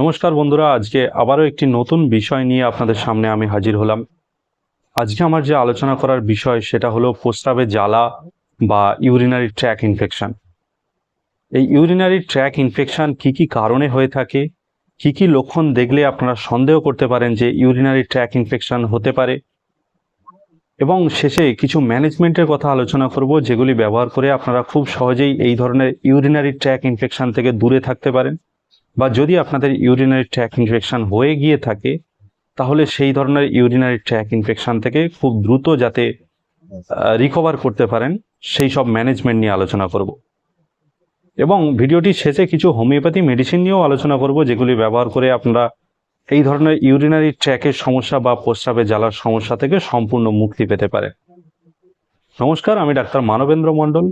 নমস্কার বন্ধুরা, আজকে আবারও একটি নতুন বিষয় নিয়ে আপনাদের সামনে আমি হাজির হলাম। আজকে আমার যে আলোচনা করার বিষয়, সেটা হলো প্রস্রাবে জ্বালা বা ইউরিনারি ট্র্যাক ইনফেকশান এই ইউরিনারি ট্র্যাক ইনফেকশান কি কি কারণে হয়ে থাকে, কি কি লক্ষণ দেখলে আপনারা সন্দেহ করতে পারেন যে ইউরিনারি ট্র্যাক ইনফেকশান হতে পারে। এবং শেষে কিছু ম্যানেজমেন্টের কথা আলোচনা করব, যেগুলি ব্যবহার করে আপনারা খুব সহজেই এই ধরনের ইউরিনারি ট্র্যাক ইনফেকশন থেকে দূরে থাকতে পারেন। বা যদি আপনাদের ইউরিনারি ট্র্যাক ইনফেকশন হয়ে গিয়ে থাকে, তাহলে সেই ধরনের ইউরিনারি ট্র্যাক ইনফেকশন থেকে খুব দ্রুত যাতে রিকভার করতে পারেন, সেই সব ম্যানেজমেন্ট নিয়ে আলোচনা করব। এবং ভিডিওটি শেষে কিছু হোমিওপ্যাথি মেডিসিন নিয়েও আলোচনা করব, যেগুলি ব্যবহার করে আপনারা এই ধরনের ইউরিনারি ট্র্যাকের সমস্যা বা প্রস্রাবে জ্বালার সমস্যা থেকে সম্পূর্ণ মুক্তি পেতে পারে নমস্কার, আমি doctor Manabendra Mondal.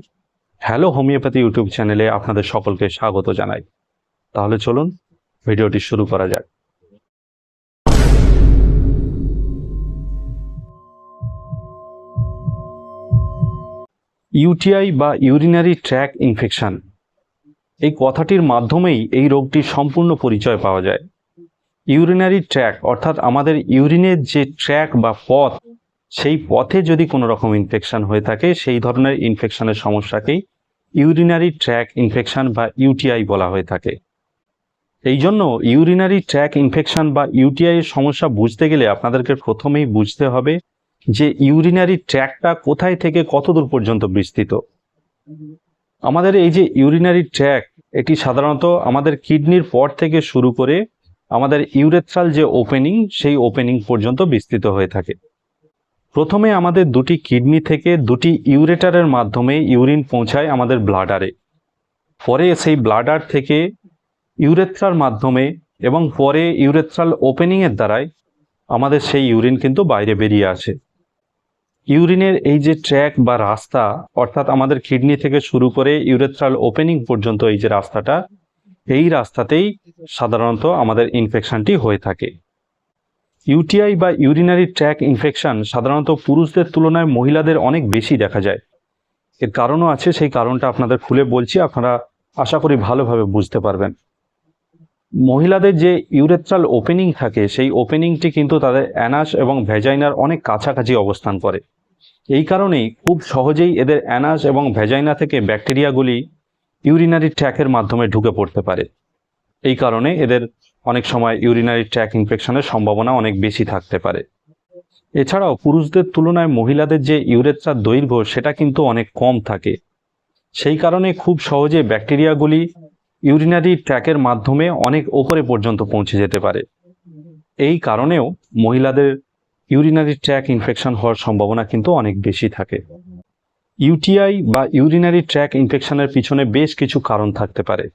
Hello homeopathy YouTube চ্যানেলে আপনাদের সকলকে স্বাগত জানাই। তাহলে চলুন ভিডিওটি শুরু করা যাক। ইউটিআই বা ইউরিনারি ট্র্যাক ইনফেকশন। এই কথাটির মাধ্যমেই এই রোগটির সম্পূর্ণ পরিচয় পাওয়া যায়। ইউরিনারি ট্র্যাক অর্থাৎ আমাদের ইউরিনের যে ট্র্যাক বা পথ, সেই পথে যদি কোনো রকম ইনফেকশন হয়ে থাকে, সেই ধরনের ইনফেকশনের সমস্যাকেই ইউরিনারি ট্র্যাক ইনফেকশন বা ইউটিআই বলা হয়ে থাকে। এই জন্য ইউরিনারি ট্র্যাক ইনফেকশন বা ইউটিআই এর সমস্যা বুঝতে গেলে আপনাদেরকে প্রথমেই বুঝতে হবে যে ইউরিনারি ট্র্যাকটা কোথায় থেকে কত দূর পর্যন্ত বিস্তৃত। আমাদের এই যে ইউরিনারি ট্র্যাক এটি সাধারণত আমাদের কিডনির পর থেকে শুরু করে আমাদের ইউরেথ্রাল যে ওপেনিং সেই ওপেনিং পর্যন্ত বিস্তৃত হয়ে থাকে। প্রথমে আমাদের দুটি কিডনি থেকে দুটি ইউরেটারের মাধ্যমে ইউরিন পৌঁছায় আমাদের ব্লাডারে পরে সেই ব্লাডার থেকে ইউরেথ্রার মাধ্যমে এবং পরে ইউরেথ্রাল ওপেনিংয়ের দ্বারাই আমাদের সেই ইউরিন কিন্তু বাইরে বেরিয়ে আসে। ইউরিনের এই যে ট্র্যাক বা রাস্তা, অর্থাৎ আমাদের কিডনি থেকে শুরু করে ইউরেথ্রাল ওপেনিং পর্যন্ত এই যে রাস্তাটা, এই রাস্তাতেই সাধারণত আমাদের ইনফেকশনটি হয়ে থাকে। ইউটিআই বা ইউরিনারি ট্র্যাক ইনফেকশন সাধারণত পুরুষদের তুলনায় মহিলাদের অনেক বেশি দেখা যায়। এর কারণও আছে, সেই কারণটা আপনাদের খুলে বলছি, আপনারা আশা করি ভালোভাবে বুঝতে পারবেন। মহিলাদের যে ইউরেথ্রাল ওপেনিং থাকে, সেই ওপেনিংটি কিন্তু তাদের অ্যানাস এবং ভেজাইনার অনেক কাছাকাছি অবস্থান করে। এই কারণেই খুব সহজেই এদের অ্যানাস এবং ভেজাইনা থেকে ব্যাকটেরিয়াগুলি ইউরিনারি ট্র্যাকের মাধ্যমে ঢুকে পড়তে পারে। এই কারণে এদের অনেক সময় ইউরিনারি ট্র্যাক ইনফেকশনের সম্ভাবনা অনেক বেশি থাকতে পারে। এছাড়াও পুরুষদের তুলনায় মহিলাদের যে ইউরেথ্রার দৈর্ঘ্য, সেটা কিন্তু অনেক কম থাকে। সেই কারণে খুব সহজে ব্যাকটেরিয়াগুলি ইউরিনারি ট্র্যাকের মাধ্যমে অনেক ওপরে পর্যন্ত পৌঁছে যেতে পারে। এই কারণেও মহিলাদের ইউরিনারি ট্র্যাক ইনফেকশন হওয়ার সম্ভাবনা কিন্তু অনেক বেশি থাকে। ইউটিআই বা ইউরিনারি ট্র্যাক ইনফেকশনের পিছনে বেশ কিছু কারণ থাকতে পারে।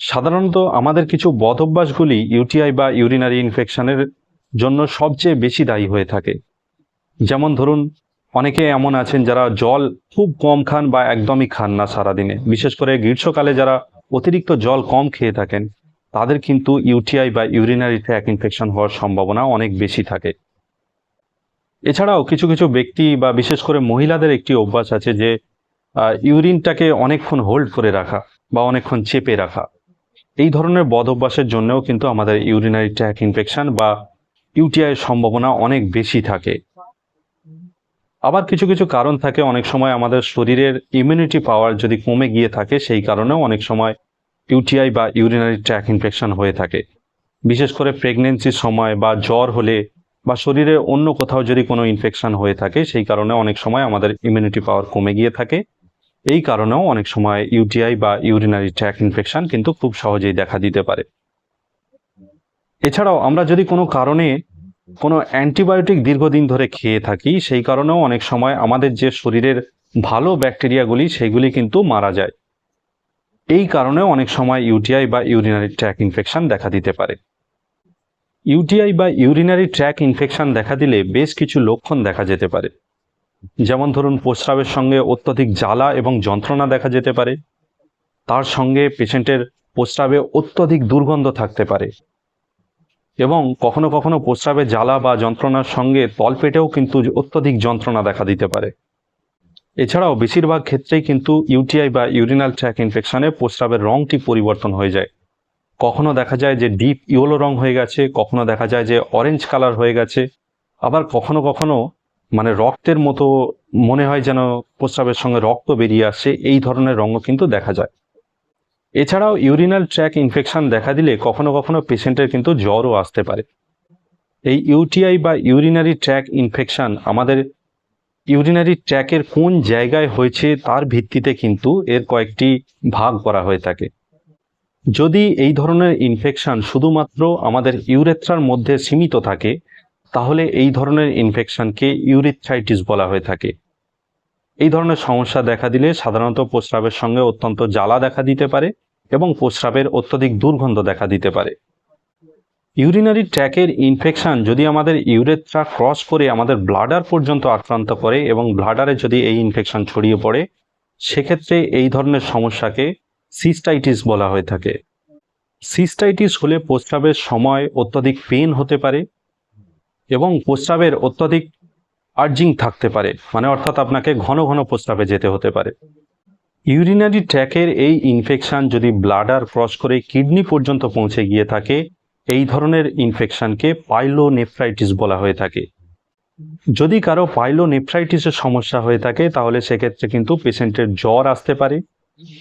সাধারণত আমাদের কিছু বদ অভ্যাসগুলি ইউটিআই বা ইউরিনারি ইনফেকশনের জন্য সবচেয়ে বেশি দায়ী হয়ে থাকে। যেমন ধরুন, অনেকে এমন আছেন যারা জল খুব কম খান বা একদমই খান না সারাদিনে। বিশেষ করে গ্রীষ্মকালে যারা অতিরিক্ত জল কম খেয়ে থাকেন, তাদের কিন্তু ইউটিআই বা ইউরিনারি ট্র্যাক ইনফেকশন হওয়ার সম্ভাবনা অনেক বেশি থাকে। এছাড়াও কিছু কিছু ব্যক্তি বা বিশেষ করে মহিলাদের একটি অভ্যাস আছে যে ইউরিনটাকে অনেকক্ষণ হোল্ড করে রাখা বা অনেকক্ষণ চেপে রাখা। এই ধরনের বদ অভ্যাসের জন্যও কিন্তু আমাদের ইউরিনারি ট্র্যাক ইনফেকশন বা ইউটিআই এর সম্ভাবনা অনেক বেশি থাকে। আবার কিছু কিছু কারণ থাকে। অনেক সময় আমাদের শরীরের ইমিউনিটি পাওয়ার যদি কমে গিয়ে থাকে, সেই কারণেও অনেক সময় ইউটিআই বা ইউরিনারি ট্র্যাক ইনফেকশন হয়ে থাকে। বিশেষ করে প্রেগনেন্সির সময় বা জ্বর হলে বা শরীরে অন্য কোথাও যদি কোনো ইনফেকশন হয়ে থাকে, সেই কারণে অনেক সময় আমাদের ইমিউনিটি পাওয়ার কমে গিয়ে থাকে। এই কারণেও অনেক সময় ইউটিআই বা ইউরিনারি ট্র্যাক ইনফেকশন কিন্তু খুব সহজেই দেখা দিতে পারে। এছাড়াও আমরা যদি কোনো কারণে কোনো অ্যান্টিবায়োটিক দীর্ঘদিন ধরে খেয়ে থাকি, সেই কারণেও অনেক সময় আমাদের যে শরীরের ভালো ব্যাকটেরিয়াগুলি, সেগুলি কিন্তু মারা যায়। এই কারণেও অনেক সময় ইউটিআই বা ইউরিনারি ট্র্যাক ইনফেকশন দেখা দিতে পারে। ইউটিআই বা ইউরিনারি ট্র্যাক ইনফেকশন দেখা দিলে বেশ কিছু লক্ষণ দেখা যেতে পারে। যেমন ধরুন, প্রস্রাবের সঙ্গে অত্যধিক জ্বালা এবং যন্ত্রণা দেখা যেতে পারে। তার সঙ্গে পেশেন্টের প্রস্রাবে অত্যধিক দুর্গন্ধ থাকতে পারে। এবং কখনো কখনো প্রস্রাবে জ্বালা বা যন্ত্রণার সঙ্গে তলপেটেও কিন্তু অত্যধিক যন্ত্রণা দেখা দিতে পারে। এছাড়াও বেশিরভাগ ক্ষেত্রেই কিন্তু ইউটিআই বা ইউরিনাল ট্র্যাক ইনফেকশনে প্রস্রাবের রঙটি পরিবর্তন হয়ে যায়। কখনো দেখা যায় যে ডিপ ইয়েলো রং হয়ে গেছে, কখনো দেখা যায় যে অরেঞ্জ কালার হয়ে গেছে। আবার কখনো কখনো মানে রক্তের মতো মনে হয় যেন প্রস্রাবের সঙ্গে রক্ত বেরিয়ে আসছে, এই ধরনের রঙও কিন্তু দেখা যায়। এছাড়াও ইউরিনাল ট্র্যাক ইনফেকশন দেখা দিলে কখনো কখনো পেশেন্টের কিন্তু জ্বরও আসতে পারে। এই ইউটিআই বা ইউরিনারি ট্র্যাক ইনফেকশন আমাদের ইউরিনারি ট্র্যাকের কোন জায়গায় হয়েছে তার ভিত্তিতে কিন্তু এর কয়েকটি ভাগ করা হয়ে থাকে। যদি এই ধরনের ইনফেকশন শুধুমাত্র আমাদের ইউরেথ্রার মধ্যে সীমিত থাকে, তাহলে এই ধরনের ইনফেকশনকে ইউরিথ্রাইটিস বলা হয়ে থাকে। এই ধরনের সমস্যা দেখা দিলে সাধারণত প্রস্রাবের সঙ্গে অত্যন্ত জ্বালা দেখা দিতে পারে এবং প্রস্রাবের অত্যধিক দুর্গন্ধ দেখা দিতে পারে। ইউরিনারি ট্র্যাকের ইনফেকশন যদি আমাদের ইউরেথ্রা ক্রস করে আমাদের ব্লাডার পর্যন্ত আক্রান্ত করে এবং ব্লাডারে যদি এই ইনফেকশন ছড়িয়ে পড়ে, সেক্ষেত্রে এই ধরনের সমস্যাকে সিস্টাইটিস বলা হয়ে থাকে। সিস্টাইটিস হলে প্রস্রাবের সময় অত্যধিক পেন হতে পারে এবং প্রস্রাবের অত্যধিক আর্জিং থাকতে পারে মানে অর্থাৎ আপনাকে ঘন ঘন প্রস্রাবে যেতে হতে পারে। ইউরিনারি ট্র্যাকের এই ইনফেকশান যদি ব্লাডার ক্রস করে কিডনি পর্যন্ত পৌঁছে গিয়ে থাকে, এই ধরনের ইনফেকশনকে পাইলোনেফ্রাইটিস বলা হয়ে থাকে। যদি কারও পাইলোনেফ্রাইটিসের সমস্যা হয়ে থাকে, তাহলে সেক্ষেত্রে কিন্তু পেশেন্টের জ্বর আসতে পারে,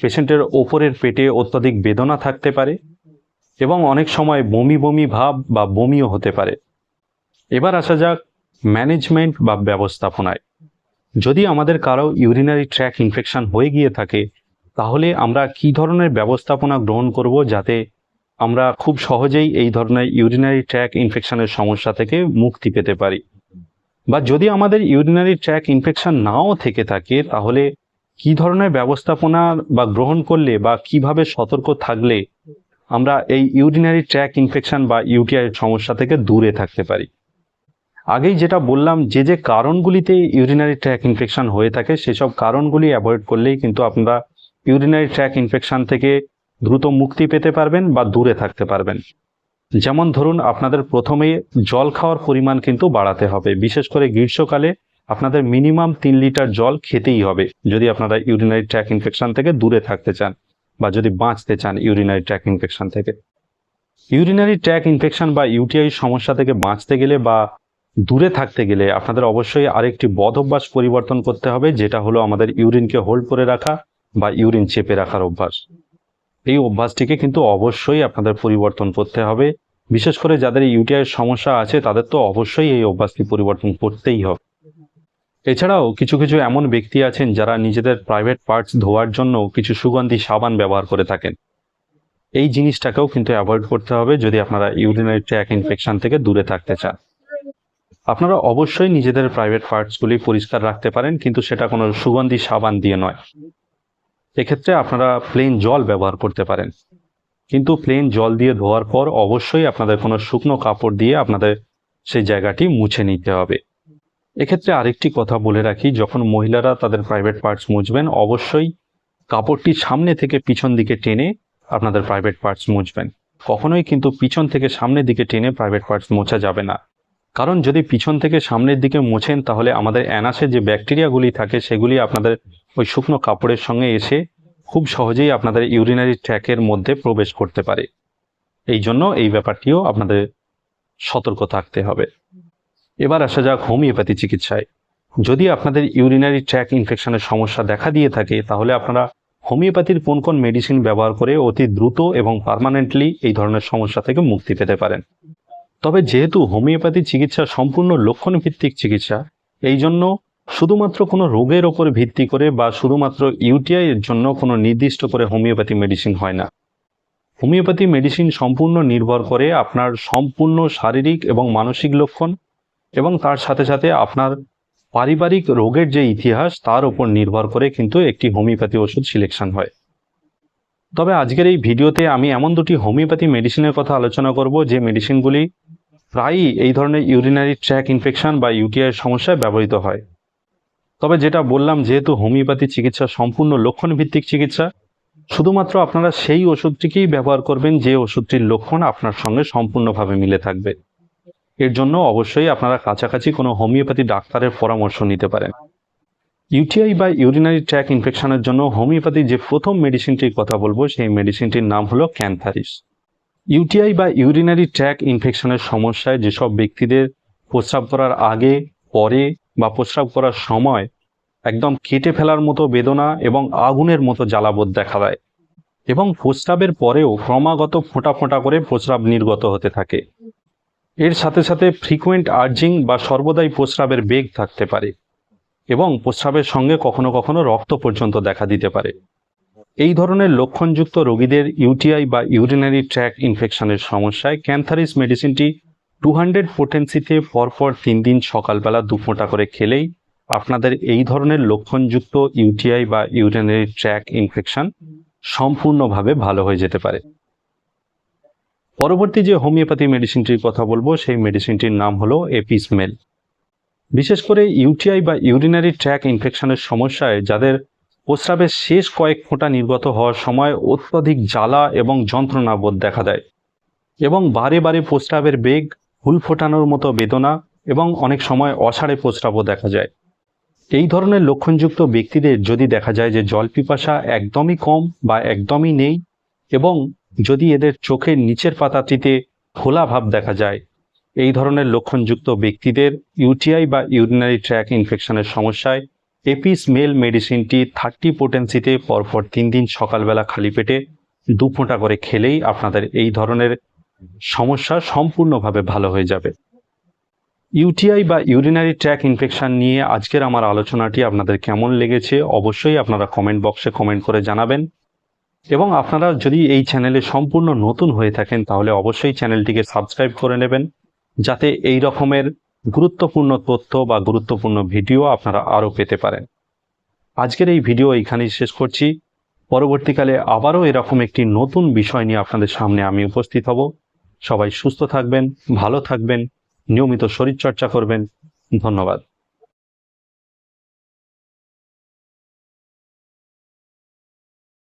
পেশেন্টের ওপরের পেটে অত্যধিক বেদনা থাকতে পারে, এবং অনেক সময় বমি বমি ভাব বা বমিও হতে পারে। এবার আসা যাক ম্যানেজমেন্ট বা ব্যবস্থাপনায়। যদি আমাদের কারও ইউরিনারি ট্র্যাক ইনফেকশন হয়ে গিয়ে থাকে, তাহলে আমরা কি ধরনের ব্যবস্থাপনা গ্রহণ করব যাতে আমরা খুব সহজেই এই ধরনের ইউরিনারি ট্র্যাক ইনফেকশনের সমস্যা থেকে মুক্তি পেতে পারি? বা যদি আমাদের ইউরিনারি ট্র্যাক ইনফেকশন নাও থেকে থাকে, তাহলে কি ধরনের ব্যবস্থাপনা বা গ্রহণ করলে বা কীভাবে সতর্ক থাকলে আমরা এই ইউরিনারি ট্র্যাক ইনফেকশন বা ইউটিআই সমস্যা থেকে দূরে থাকতে পারি? আগেই যেটা বললাম, যে যে কারণগুলিতে ইউরিনারি ট্র্যাক ইনফেকশন হয়ে থাকে, সেসব কারণগুলি অ্যাভয়েড করলেই কিন্তু আপনারা ইউরিনারি ট্র্যাক ইনফেকশন থেকে দ্রুত মুক্তি পেতে পারবেন বা দূরে থাকতে পারবেন। যেমন ধরুন, আপনাদের প্রথমে জল খাওয়ার পরিমাণ কিন্তু বাড়াতে হবে। বিশেষ করে গ্রীষ্মকালে আপনাদের মিনিমাম তিন লিটার জল খেতেই হবে, যদি আপনারা ইউরিনারি ট্র্যাক ইনফেকশন থেকে দূরে থাকতে চান বা যদি বাঁচতে চান ইউরিনারি ট্র্যাক ইনফেকশন থেকে। ইউরিনারি ট্র্যাক ইনফেকশন বা ইউটিআই সমস্যা থেকে বাঁচতে গেলে বা দূরে থাকতে গেলে আপনাদের অবশ্যই আরেকটি বদ অভ্যাস পরিবর্তন করতে হবে, যেটা হলো আমাদের ইউরিনকে হোল্ড করে রাখা বা ইউরিন চেপে রাখার অভ্যাস। এই অভ্যাসটিকে কিন্তু অবশ্যই আপনাদের পরিবর্তন করতে হবে। বিশেষ করে যাদের ইউটিআই সমস্যা আছে, তাদের তো অবশ্যই এই অভ্যাসটি পরিবর্তন করতেই হবে। এছাড়াও কিছু কিছু এমন ব্যক্তি আছেন যারা নিজেদের প্রাইভেট পার্টস ধোয়ার জন্য কিছু সুগন্ধি সাবান ব্যবহার করে থাকেন। এই জিনিসটাকেও কিন্তু অ্যাভয়েড করতে হবে যদি আপনারা ইউরিনারি ট্র্যাক ইনফেকশন থেকে দূরে থাকতে চান। আপনারা অবশ্যই নিজেদের প্রাইভেট পার্টসগুলি পরিষ্কার রাখতে পারেন, কিন্তু সেটা কোনো সুগন্ধি সাবান দিয়ে নয়। এক্ষেত্রে আপনারা প্লেন জল ব্যবহার করতে পারেন। কিন্তু প্লেন জল দিয়ে ধোয়ার পর অবশ্যই আপনাদের কোনো শুকনো কাপড় দিয়ে আপনাদের সেই জায়গাটি মুছে নিতে হবে। এক্ষেত্রে আরেকটি কথা বলে রাখি, যখন মহিলারা তাদের প্রাইভেট পার্টস মুছবেন, অবশ্যই কাপড়টি সামনে থেকে পিছন দিকে টেনে আপনাদের প্রাইভেট পার্টস মুছবেন। কখনোই কিন্তু পিছন থেকে সামনের দিকে টেনে প্রাইভেট পার্টস মোছা যাবে না। কারণ যদি পিছন থেকে সামনের দিকে মোছেন, তাহলে আমাদের অ্যানাসে যে ব্যাকটেরিয়াগুলি থাকে, সেগুলি আপনাদের ওই শুকনো কাপড়ের সঙ্গে এসে খুব সহজেই আপনাদের ইউরিনারি ট্র্যাকের মধ্যে প্রবেশ করতে পারে। এই জন্য এই ব্যাপারটিও আপনাদের সতর্ক থাকতে হবে। এবার আসা যাক হোমিওপ্যাথি চিকিৎসায়। যদি আপনাদের ইউরিনারি ট্র্যাক ইনফেকশনের সমস্যা দেখা দিয়ে থাকে, তাহলে আপনারা হোমিওপ্যাথির কোন কোন মেডিসিন ব্যবহার করে অতি দ্রুত এবং পার্মানেন্টলি এই ধরনের সমস্যা থেকে মুক্তি পেতে পারেন। তবে যেহেতু হোমিওপ্যাথি চিকিৎসা সম্পূর্ণ লক্ষণ ভিত্তিক চিকিৎসা এই জন্য শুধুমাত্র কোনো রোগের ওপর ভিত্তি করে বা শুধুমাত্র ইউটিআই এর জন্য কোনো নির্দিষ্ট করে হোমিওপ্যাথি মেডিসিন হয় না। হোমিওপ্যাথি মেডিসিন সম্পূর্ণ নির্ভর করে আপনার সম্পূর্ণ শারীরিক এবং মানসিক লক্ষণ এবং তার সাথে সাথে আপনার পারিবারিক রোগের যে ইতিহাস, তার উপর নির্ভর করে কিন্তু একটি হোমিওপ্যাথি ওষুধ সিলেকশন হয়। তবে আজকের এই ভিডিওতে আমি এমন দুটি হোমিওপ্যাথি মেডিসিনের কথা আলোচনা করব যে মেডিসিনগুলি প্রায়ই এই ধরনের ইউরিনারি ট্র্যাক ইনফেকশন বা ইউটিআই সমস্যায় ব্যবহৃত হয়। তবে যেটা বললাম, যেহেতু হোমিওপ্যাথি চিকিৎসা সম্পূর্ণ লক্ষণ ভিত্তিক চিকিৎসা, শুধুমাত্র আপনারা সেই ওষুধটিকেই ব্যবহার করবেন যে ওষুধটির লক্ষণ আপনার সঙ্গে সম্পূর্ণভাবে মিলে থাকবে। এর জন্য অবশ্যই আপনারা কাছাকাছি কোনো হোমিওপ্যাথি ডাক্তারের পরামর্শ নিতে পারেন। ইউটিআই বা ইউরিনারি ট্র্যাক ইনফেকশনের জন্য হোমিওপ্যাথি যে প্রথম মেডিসিনটির কথা বলব, সেই মেডিসিনটির নাম হলো ক্যান্থারিস ইউটিআই বা ইউরিনারি ট্র্যাক ইনফেকশনের সমস্যায় যেসব ব্যক্তিদের প্রস্রাব করার আগে, পরে বা প্রস্রাব করার সময় একদম কেটে ফেলার মতো বেদনা এবং আগুনের মতো জ্বালাবোধ দেখা দেয় এবং প্রস্রাবের পরেও ক্রমাগত ফোঁটা ফোঁটা করে প্রস্রাব নির্গত হতে থাকে। এর সাথে সাথে ফ্রিকোয়েন্ট আর্জিং বা সর্বদাই প্রস্রাবের বেগ থাকতে পারে। এবং প্রস্রাবের সঙ্গে কখনো কখনো রক্ত পর্যন্ত দেখা দিতে পারে। এই ধরনের লক্ষণযুক্ত রোগীদের ইউটিআই বা ইউরিনারি ট্র্যাক ইনফেকশনের সমস্যায় ক্যান্থারিস মেডিসিনটি টু হান্ড্রেড পোটেন্সিতে পরপর তিন দিন সকালবেলা দু ফোঁটা করে খেলেই আপনাদের এই ধরনের লক্ষণযুক্ত ইউটিআই বা ইউরিনারি ট্র্যাক ইনফেকশন সম্পূর্ণভাবে ভালো হয়ে যেতে পারে। পরবর্তী যে হোমিওপ্যাথি মেডিসিনটির কথা বলব, সেই মেডিসিনটির নাম হলো এপিসমেল। বিশেষ করে ইউটিআই বা ইউরিনারি ট্র্যাক ইনফেকশনের সমস্যায় যাদের প্রস্রাবের শেষ কয়েক ফোঁটা নির্গত হওয়ার সময় অত্যধিক জ্বালা এবং যন্ত্রণা বোধ দেখা দেয় এবং বারে বারে প্রস্রাবের বেগ হুল ফোটানোর মতো বেদনা এবং অনেক সময় অসাড়ে প্রস্রাবও দেখা যায়। এই ধরনের লক্ষণযুক্ত ব্যক্তিদের যদি দেখা যায় যে জল পিপাসা একদমই কম বা একদমই নেই এবং যদি এদের চোখের নিচের পাতাটিতে খোলা ভাব দেখা যায় এই ধরনের লক্ষণযুক্ত ব্যক্তিদের ইউটিআই বা ইউরিনারি ট্র্যাক ইনফেকশনের সমস্যায় এপিস মেল মেডিসিনটি থার্টি পোটেন্সিতে পরপর তিন দিন সকালবেলা খালি পেটে দু ফোঁটা করে খেলেই আপনাদের এই ধরনের সমস্যা সম্পূর্ণভাবে ভালো হয়ে যাবে। ইউটিআই বা ইউরিনারি ট্র্যাক ইনফেকশন নিয়ে আজকের আমার আলোচনাটি আপনাদের কেমন লেগেছে অবশ্যই আপনারা কমেন্ট বক্সে কমেন্ট করে জানাবেন। এবং আপনারা যদি এই চ্যানেলে সম্পূর্ণ নতুন হয়ে থাকেন তাহলে অবশ্যই চ্যানেলটিকে সাবস্ক্রাইব করে নেবেন। যাতে এই রকমের গুরুত্বপূর্ণ তথ্য বা গুরুত্বপূর্ণ ভিডিও আপনারা আরও পেতে পারেন। আজকের এই ভিডিও এইখানেই শেষ করছি। পরবর্তীকালে আবারও এরকম একটি নতুন বিষয় নিয়ে আপনাদের সামনে আমি উপস্থিত হব। সবাই সুস্থ থাকবেন, ভালো থাকবেন, নিয়মিত শরীরচর্চা করবেন। ধন্যবাদ।